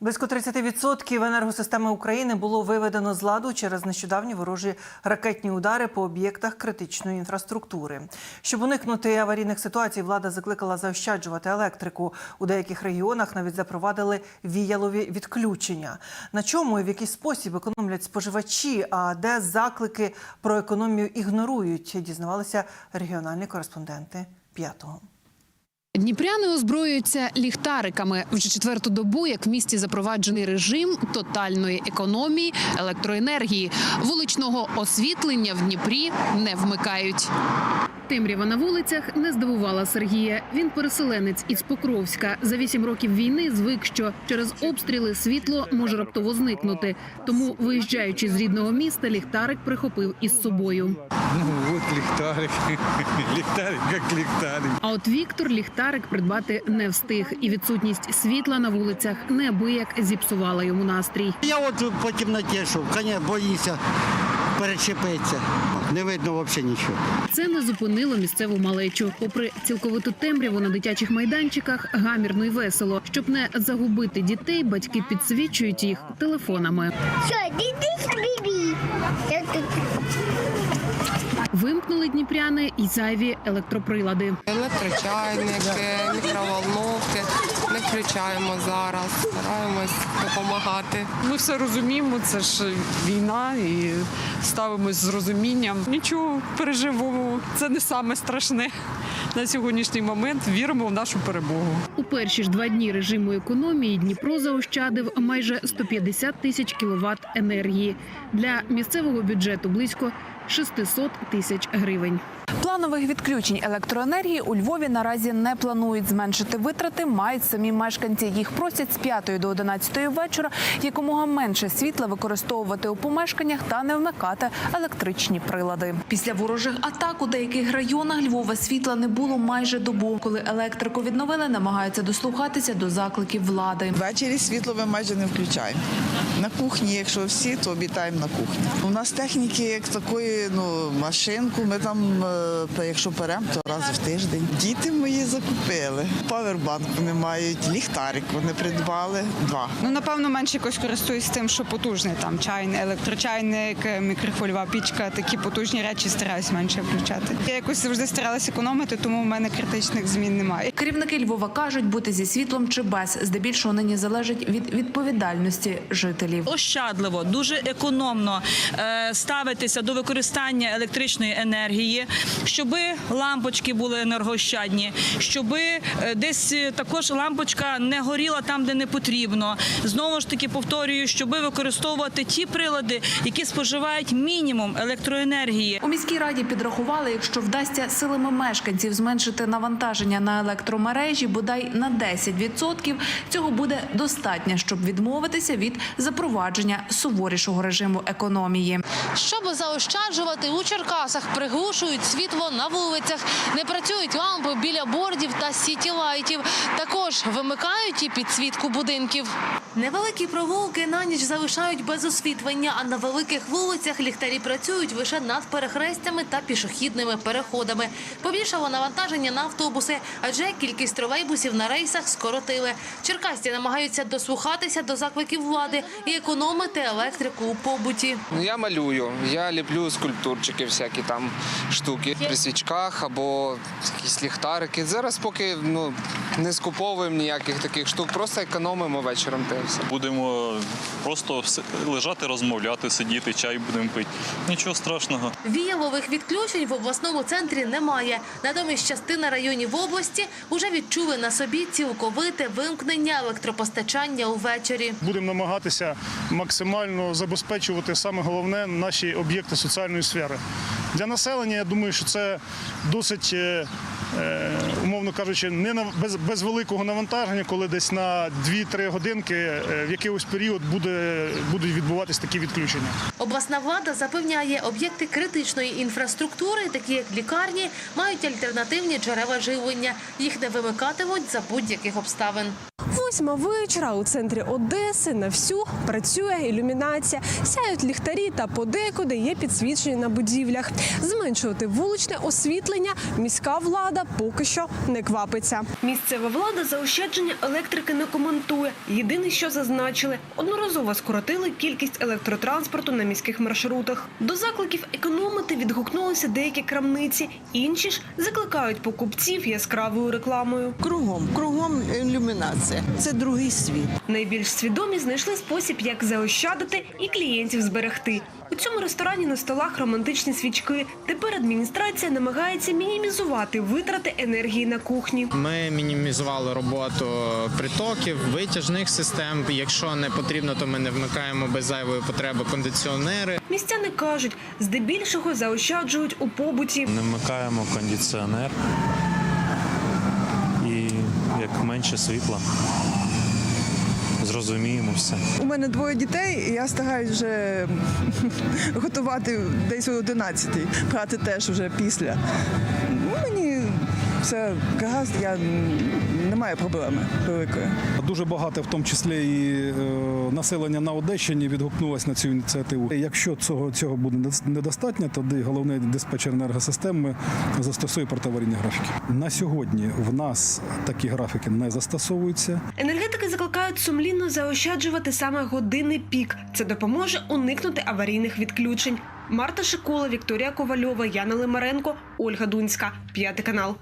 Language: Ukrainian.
Близько 30% енергосистеми України було виведено з ладу через нещодавні ворожі ракетні удари по об'єктах критичної інфраструктури. Щоб уникнути аварійних ситуацій, влада закликала заощаджувати електрику. У деяких регіонах навіть запровадили віялові відключення. На чому і в який спосіб економлять споживачі, а де заклики про економію ігнорують, дізнавалися регіональні кореспонденти п'ятого. Дніпряни озброюються ліхтариками. Вже четверту добу, як в місті запроваджений режим тотальної економії електроенергії. Вуличного освітлення в Дніпрі не вмикають. Темрява на вулицях не здивувала Сергія. Він переселенець із Покровська. За вісім років війни звик, що через обстріли світло може раптово зникнути. Тому, виїжджаючи з рідного міста, ліхтарик прихопив із собою. Ну от ліхтарик. Ліхтарик як ліхтарик. А от Віктор ліхтарик придбати не встиг, і відсутність світла на вулицях неабияк зіпсувала йому настрій. Я от по кімнаті, йшов, коня боїся перечепитися. Не видно взагалі нічого. Це не зупинило місцеву малечу. Попри цілковиту темряву на дитячих майданчиках, гамірно й весело. Щоб не загубити дітей, батьки підсвічують їх телефонами. Що, бібі? Вимкнули дніпряни і зайві електроприлади. Електрочайники, мікроволновки не включаємо зараз. Стараємось допомагати. Ми все розуміємо, це ж війна і ставимось з розумінням. Нічого переживемо. Це не саме страшне на сьогоднішній момент. Віримо в нашу перемогу. У перші ж два дні режиму економії Дніпро заощадив майже 150 тисяч кіловат енергії. Для місцевого бюджету близько 600 тисяч гривень. Планових відключень електроенергії у Львові наразі не планують зменшити витрати. Мають самі мешканці. Їх просять з 5 до 11 вечора якомога менше світла використовувати у помешканнях та не вмикати електричні прилади. Після ворожих атак у деяких районах Львова світла не було майже добу. Коли електрику відновили, намагаються дослухатися до закликів влади. Ввечері світло ми майже не включаємо. На кухні, якщо всі, то обітаємо на кухні. У нас техніки як такої, ну машинку. Ми там, е, якщо беремо, то раз в тиждень. Діти мої закупили. Павербанк вони мають, ліхтарик вони придбали. Два. Ну, напевно, менше якось користуюсь тим, що потужний там чайник, електрочайник, мікрохвильова пічка, такі потужні речі стараюсь менше включати. Я якось завжди старалася економити, тому в мене критичних змін немає. Керівники Львова кажуть, бути зі світлом чи без здебільшого нині залежить від відповідальності жителів. ощадливо, дуже економно е, ставитися до використання електричної енергії, щоб лампочки були енергоощадні, щоб десь е, також лампочка не горіла там, де не потрібно. Знову ж таки повторюю, щоб використовувати ті прилади, які споживають мінімум електроенергії. У міській раді підрахували, якщо вдасться силами мешканців зменшити навантаження на електромережі бодай на 10%, цього буде достатньо, щоб відмовитися від запровадження суворішого режиму економії. Щоб заощаджувати у Черкасах, приглушують світло на вулицях, не працюють лампи біля бордів та сітілайтів. Також вимикають і підсвітку будинків. Невеликі провулки на ніч залишають без освітлення, а на великих вулицях ліхтарі працюють лише над перехрестями та пішохідними переходами. Побільшало навантаження на автобуси, адже кількість тролейбусів на рейсах скоротили. Черкасці намагаються дослухатися до закликів влади і економити електрику у побуті. Ну, я малюю, я ліплю скульптурчики, всякі там штуки при свічках або якісь ліхтарики. Зараз поки ну не скуповуємо ніяких таких штук, просто економимо вечором те все. Будемо просто лежати, розмовляти, сидіти, чай будемо пити. Нічого страшного. Віялових відключень в обласному центрі немає. Натомість частина районів області вже відчули на собі цілковите вимкнення електропостачання увечері. Будемо намагатися максимально забезпечувати саме головне наші об'єкти соціальної сфери. Для населення я думаю, що це досить, е, е, умовно кажучи, не на без, без великого навантаження, коли десь на 2-3 годинки е, в якийсь період буде, будуть відбуватись такі відключення. Обласна влада запевняє, об'єкти критичної інфраструктури, такі як лікарні, мають альтернативні джерела живлення. Їх не вимикатимуть за будь-яких обставин. Восьма вечора у центрі Одеси на всю працює ілюмінація. Сяють ліхтарі та подекуди є підсвічення на будівлях. Зменшувати вуличне освітлення міська влада поки що не квапиться. Місцева влада заощадження електрики не коментує. Єдине, що зазначили, одноразово скоротили кількість електротранспорту на міських маршрутах. До закликів економити відгукнулися деякі крамниці. Інші ж закликають покупців яскравою рекламою. Кругом, кругом ілюмінація. Це другий світ. Найбільш свідомі знайшли спосіб, як заощадити і клієнтів зберегти. У цьому ресторані на столах романтичні свічки. Тепер адміністрація намагається мінімізувати витрати енергії на кухні. Ми мінімізували роботу притоків, витяжних систем. Якщо не потрібно, то ми не вмикаємо без зайвої потреби кондиціонери. Містяни кажуть, здебільшого заощаджують у побуті. Не вмикаємо кондиціонер і як менше світла. Зрозуміємо все. У мене двоє дітей, і я стараюсь вже готувати десь о 11-й, Прати теж вже після. Ну, Мені все гаразд, я не маю проблеми великої. Дуже багато, в тому числі і е, населення на Одещині, відгукнулось на цю ініціативу. Якщо цього, цього буде недостатньо, тоді головний диспетчер енергосистеми застосує протиаварійні графіки. На сьогодні в нас такі графіки не застосовуються. Енергетики закликають сумлінно заощаджувати саме години пік. Це допоможе уникнути аварійних відключень. Марта Шикула, Вікторія Ковальова, Яна Лимаренко, Ольга Дунська. П'ятий канал.